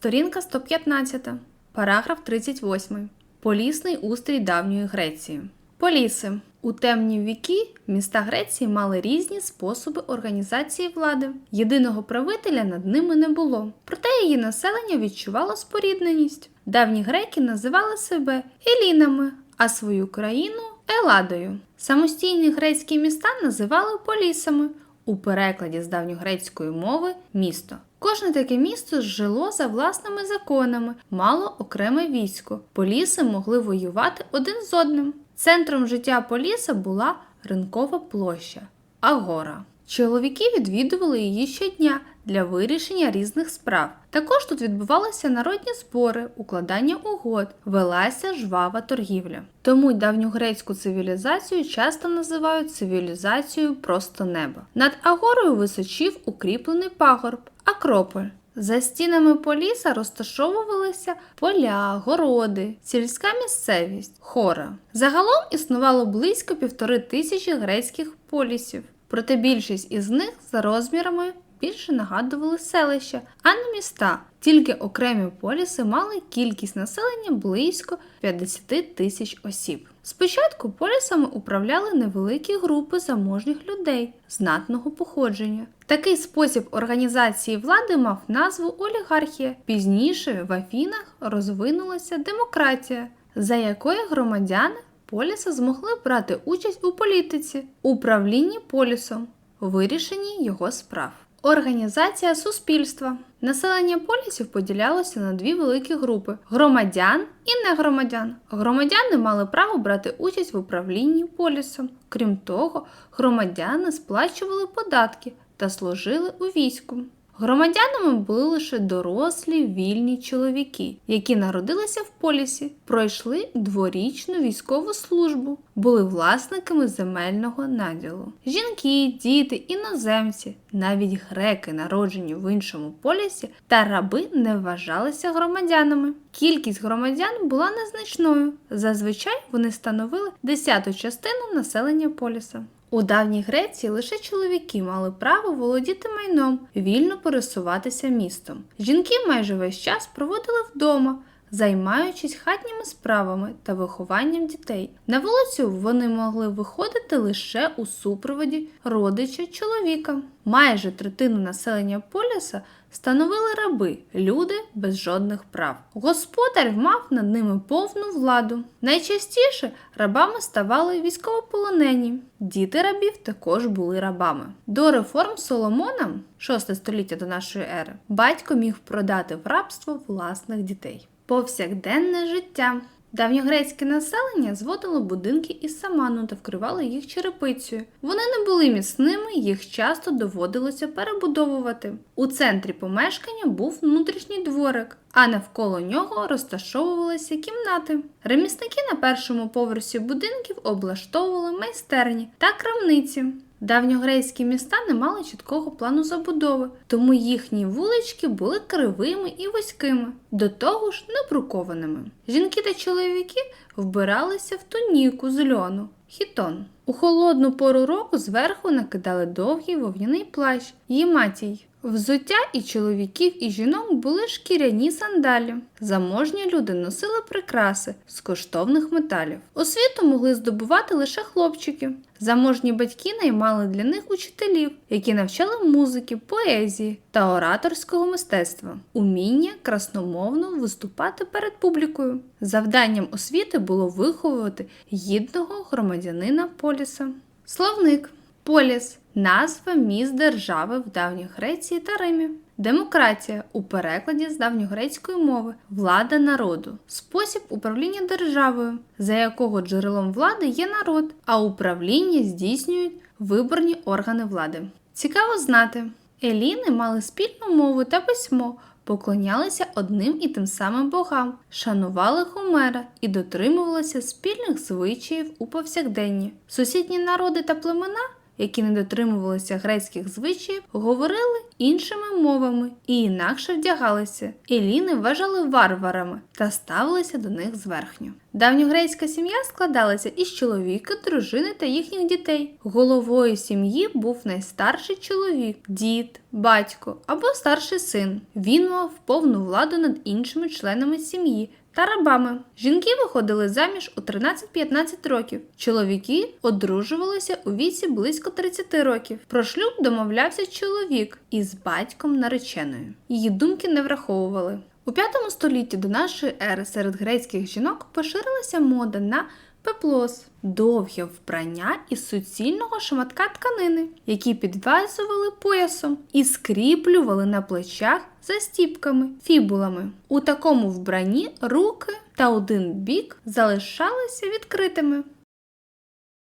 Сторінка 115. Параграф 38. Полісний устрій давньої Греції. Поліси. У темні віки міста Греції мали різні способи організації влади. Єдиного правителя над ними не було, проте її населення відчувало спорідненість. Давні греки називали себе елінами, а свою країну Еладою. Самостійні грецькі міста називали полісами, у перекладі з давньогрецької мови місто. Кожне таке місто жило за власними законами, мало окреме військо. Поліси могли воювати один з одним. Центром життя поліса була ринкова площа Агора. Чоловіки відвідували її щодня для вирішення різних справ. Також тут відбувалися народні збори, укладання угод, велася жвава торгівля. Тому й давньогрецьку цивілізацію часто називають цивілізацією просто неба. Над Агорою височів укріплений пагорб Акрополь. За стінами поліса розташовувалися поля, городи, сільська місцевість, хора. Загалом існувало близько півтори тисячі грецьких полісів, проте більшість із них за розмірами більше нагадували селища, а не міста. Тільки окремі поліси мали кількість населення близько 50 тисяч осіб. Спочатку полісами управляли невеликі групи заможніх людей знатного походження. Такий спосіб організації влади мав назву олігархія. Пізніше в Афінах розвинулася демократія, за якою громадяни поліса змогли брати участь у політиці, управлінні полісом, вирішенні його справ. Організація суспільства. Населення полісів поділялося на дві великі групи: громадян і негромадян. Громадяни мали право брати участь в управлінні полісом. Крім того, громадяни сплачували податки та служили у війську. Громадянами були лише дорослі вільні чоловіки, які народилися в полісі, пройшли дворічну військову службу, були власниками земельного наділу. Жінки, діти, іноземці, навіть греки, народжені в іншому полісі, та раби не вважалися громадянами. Кількість громадян була незначною. Зазвичай вони становили десяту частину населення поліса. У давній Греції лише чоловіки мали право володіти майном, вільно пересуватися містом. Жінки майже весь час проводили вдома, займаючись хатніми справами та вихованням дітей. На вулицю вони могли виходити лише у супроводі родича чоловіка. Майже третину населення поліса становили раби, люди без жодних прав. Господар мав над ними повну владу. Найчастіше рабами ставали військовополонені. Діти рабів також були рабами. До реформ Соломона, 6 століття до нашої ери, батько міг продати в рабство власних дітей. Повсякденне життя. Давньогрецьке населення зводило будинки із саману та вкривало їх черепицею. Вони не були міцними, їх часто доводилося перебудовувати. У центрі помешкання був внутрішній дворик, а навколо нього розташовувалися кімнати. Ремісники на першому поверсі будинків облаштовували майстерні та крамниці. Давньогрейські міста не мали чіткого плану забудови, тому їхні вулички були кривими і вузькими, до того ж небрукованими. Жінки та чоловіки вбиралися в туніку з льону, хітон. У холодну пору року зверху накидали довгий вовняний плащ, їматій. Взуття і чоловіків, і жінок були шкіряні сандалі. Заможні люди носили прикраси з коштовних металів. Освіту могли здобувати лише хлопчики. Заможні батьки наймали для них учителів, які навчали музики, поезії та ораторського мистецтва, уміння красномовно виступати перед публікою. Завданням освіти було виховувати гідного громадянина поліса. Словник Поліс назва міст держави в давній Греції та Римі. Демократія у перекладі з давньогрецької мови влада народу, спосіб управління державою, за якого джерелом влади є народ, а управління здійснюють виборні органи влади. Цікаво знати, еліни мали спільну мову та письмо, поклонялися одним і тим самим богам, шанували Хомера і дотримувалися спільних звичаїв у повсякденні. Сусідні народи та племена які не дотримувалися грецьких звичаїв, говорили іншими мовами і інакше вдягалися. Еліни вважали варварами та ставилися до них зверхньо. Давньогрецька сім'я складалася із чоловіка, дружини та їхніх дітей. Головою сім'ї був найстарший чоловік, дід, батько або старший син. Він мав повну владу над іншими членами сім'ї та рабами. Жінки виходили заміж у 13-15 років. Чоловіки одружувалися у віці близько 30 років. Про шлюб домовлявся чоловік із батьком нареченою. Її думки не враховували. У 5 столітті до нашої ери серед грецьких жінок поширилася мода на пеплос довге вбрання із суцільного шматка тканини, які підв'язували поясом і скріплювали на плечах застіпками, фібулами. У такому вбранні руки та один бік залишалися відкритими.